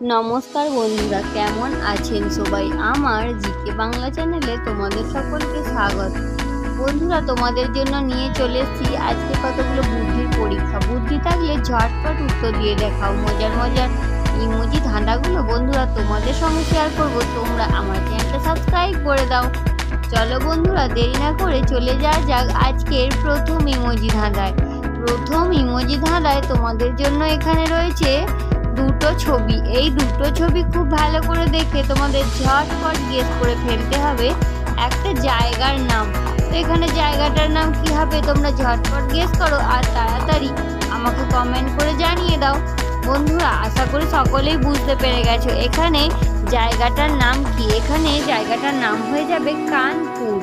নমস্কার বন্ধুরা, কেমন আছেন সবাই? আমার জিকে বাংলা চ্যানেলে তোমাদের সকলকে স্বাগত। বন্ধুরা, তোমাদের জন্য নিয়ে চলে এসেছি আজকে কতগুলো বুদ্ধির পরীক্ষা। বুদ্ধি থাকলে ঝটপট উত্তর দিয়ে দেখাও, মজার মজার ইমোজি ধাঁধাগুলো বন্ধুরা তোমাদের সঙ্গে শেয়ার করব। তোমরা আমার চ্যানেলটা সাবস্ক্রাইব করে দাও। চলো বন্ধুরা, দেরি না করে চলে যাওয়া যাক আজকের প্রথম ইমোজি ধাঁধায়। প্রথম ইমোজি ধাঁধায় তোমাদের জন্য এখানে রয়েছে দুটো ছবি। এই দুটো ছবি খুব ভালো করে দেখে তোমাদের ঝটপট গেস করে ফেলতে হবে একটা জায়গার নাম। তো এখানে জায়গাটার নাম কি হবে তোমরা ঝটপট গেস করো আর তাড়াতাড়ি আমাকে কমেন্ট করে জানিয়ে দাও। বন্ধুরা, আশা করি সকলেই বুঝতে পেরে গেছো। এখানে জায়গাটার নাম কি? এখানে জায়গাটার নাম হয়ে যাবে কানপুর।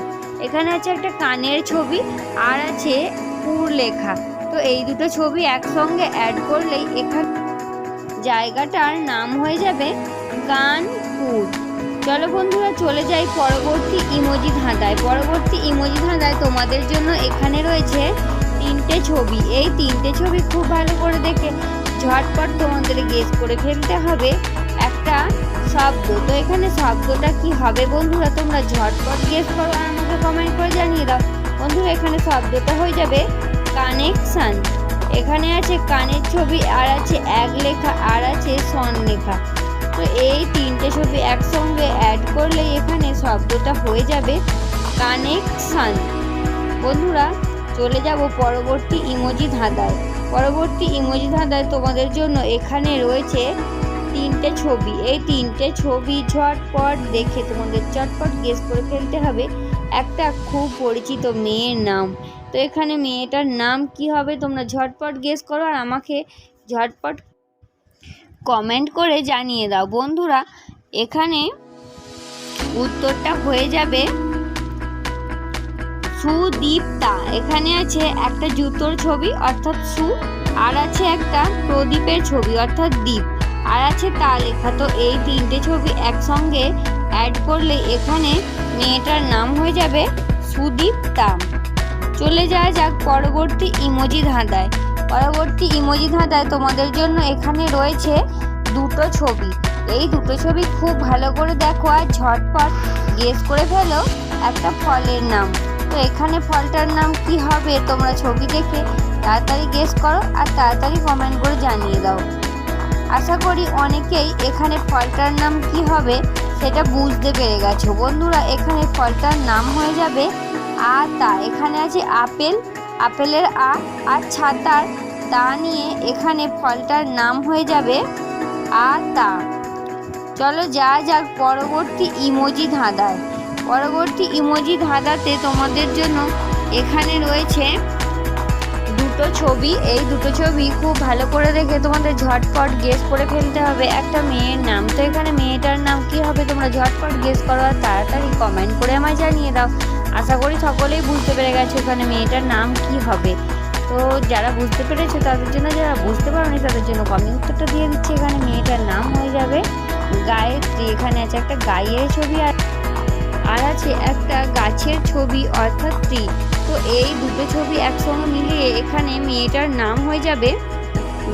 এখানে আছে একটা কানের ছবি আর আছে পুর লেখা। তো এই দুটো ছবি একসঙ্গে অ্যাড করলেই এখানে জায়গাটার নাম হয়ে যাবে কানপুর। চলো বন্ধুরা, চলে যাই পরবর্তী ইমোজি ধাঁধায়। পরবর্তী ইমোজি ধাঁধায় তোমাদের জন্য এখানে রয়েছে তিনটে ছবি। এই তিনটে ছবি খুব ভালো করে দেখে ঝটপট তোমাদের গেস করে ফেলতে হবে একটা শব্দ। তো এখানে শব্দটা কি হবে বন্ধুরা, তোমরা ঝটপট গেস করো আর আমাকে কমেন্ট করে জানিয়ে দাও। বন্ধুরা, এখানে শব্দটা হয়ে যাবে কানেকশন এখানে আছে কানের ছবি, আর আছে এক লেখা, আর আছে সন লেখা। তো এই তিনটে ছবি একসঙ্গে অ্যাড করলেই এখানে শব্দটা হয়ে যাবে কানেকশন বন্ধুরা, চলে যাব পরবর্তী ইমোজি ধাঁধায়। পরবর্তী ইমোজি ধাঁধায় তোমাদের জন্য এখানে রয়েছে তিনটে ছবি। এই তিনটে ছবি ঝটপট দেখে তোমাদের চটপট গেস করে ফেলতে হবে। একটা খুব পরিচিত মেয়ের নাম। তো এখানে মেয়েটার নাম কি হবে তোমরা ঝটপট গেস করো আর আমাকে ঝটপট কমেন্ট করে জানিয়ে দাও। বন্ধুরা, এখানে উত্তরটা হয়ে যাবে সুদীপ্তা। এখানে আছে একটা জুতোর ছবি, অর্থাৎ সু, আর আছে একটা প্রদীপের ছবি, অর্থাৎ দ্বীপ। আর আছে তা লেখা। তো এই তিনটে ছবি একসঙ্গে অ্যাড করলে এখানে মেয়েটার নাম হয়ে যাবে সুদীপ্তা। চলে যাওয়া যাক পরবর্তী ইমোজি ধাঁধায়। পরবর্তী ইমোজি ধাঁধায় তোমাদের জন্য এখানে রয়েছে দুটো ছবি। এই দুটো ছবি খুব ভালো করে দেখো আর ঝটপট গেস করে ফেলো একটা ফলের নাম। তো এখানে ফলটার নাম কি হবে তোমরা ছবি দেখে তাড়াতাড়ি গেস করো আর তাড়াতাড়ি কমেন্ট করে জানিয়ে দাও। আশা করি অনেকেই এখানে ফলটার নাম কি হবে সেটা বুঝতে পেরে গেছো। বন্ধুরা, এখানে ফলটার নাম হয়ে যাবে আতা এখানে আছে আপেল, আপেলের আ আর ছাতার তা নিয়ে এখানে ফলটার নাম হয়ে যাবে আতা চলো যা যাক পরবর্তী ইমোজি ধাঁধায়। পরবর্তী ইমোজি ধাঁধাতে তোমাদের জন্য এখানে রয়েছে দুটো ছবি। এই দুটো ছবি খুব ভালো করে দেখে তোমাদের ঝটপট গেস করে ফেলতে হবে। একটা মেয়ের নাম। তো এখানে মেয়েটার নাম কি হবে? তোমরা ঝটপট গেস করো আর তাড়াতাড়ি কমেন্ট করে আমায় জানিয়ে দাও। আশা করি সকলেই বুঝতে পেরে গেছে এখানে মেয়েটার নাম কি হবে। তো যারা বুঝতে পেরেছে তাদের জন্য, যারা বুঝতে পারোনি তাদের জন্য কমি উত্তরটা দিয়ে দিচ্ছি। এখানে মেয়েটার নাম হয়ে যাবে গায়ত্রী এখানে আছে একটা গায়ের ছবি আর আর আছে একটা গাছের ছবি অর্থাৎ ট্রি। তো এই দুটো ছবি একসঙ্গে মিলিয়ে এখানে মেয়েটার নাম হয়ে যাবে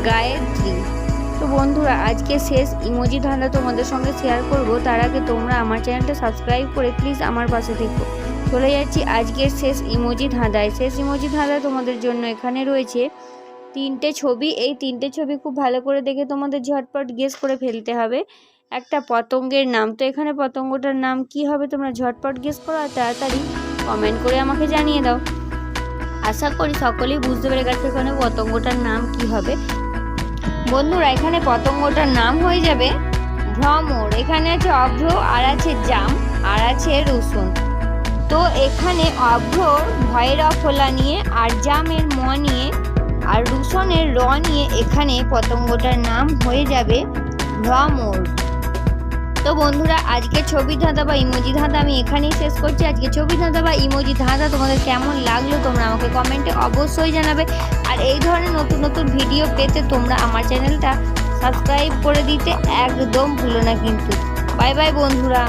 গায়ত্রী তো বন্ধুরা, আজকে শেষ ইমোজি ধাঁধা তোমাদের সঙ্গে শেয়ার করব। তার আগে তোমরা আমার চ্যানেলটা সাবস্ক্রাইব করে প্লিজ আমার পাশে থেকো। চলে যাচ্ছি আজকের শেষ ইমোজি ধাঁধায়। শেষ ইমোজি ধাঁধায় তোমাদের জন্য এখানে রয়েছে। তিনটে ছবি, এই তিনটে ছবি খুব ভালো করে দেখে তোমাদের ঝটপট গেস করে ফেলতে হবে। একটা পতঙ্গের নাম, তো এখানে পতঙ্গটার নাম কি হবে তোমরা ঝটপট গেস করো আর তাড়াতাড়ি কমেন্ট করে আমাকে জানিয়ে দাও। আশা করি সকলেই বুঝতে পেরে গেছে এখানে পতঙ্গটার নাম কি হবে। বন্ধুরা, এখানে পতঙ্গটার নাম হয়ে যাবে ভ্রমর। এখানে আছে অভ্র, আর আছে জাম, আর আছে রসুন। তো এখানে অভ্রর ভয়ের ফোলা নিয়ে আর জামের ম নিয়ে, আর রুসনের র নিয়ে এখানে পতঙ্গটার নাম হয়ে যাবে ভ্রমর। তো বন্ধুরা, আজকে ছবি ধাঁধা বা ইমোজি ধাঁধা আমি এখানেই শেষ করছি। আজকে ছবি ধাঁধা বা ইমোজি ধাঁধা তোমাদের কেমন লাগল তোমরা আমাকে কমেন্টে অবশ্যই জানাবে। আর এই ধরনের নতুন নতুন ভিডিও পেতে তোমরা আমার চ্যানেলটা সাবস্ক্রাইব করে দিতে একদম ভুলো না কিন্তু। বাই বাই বন্ধুরা।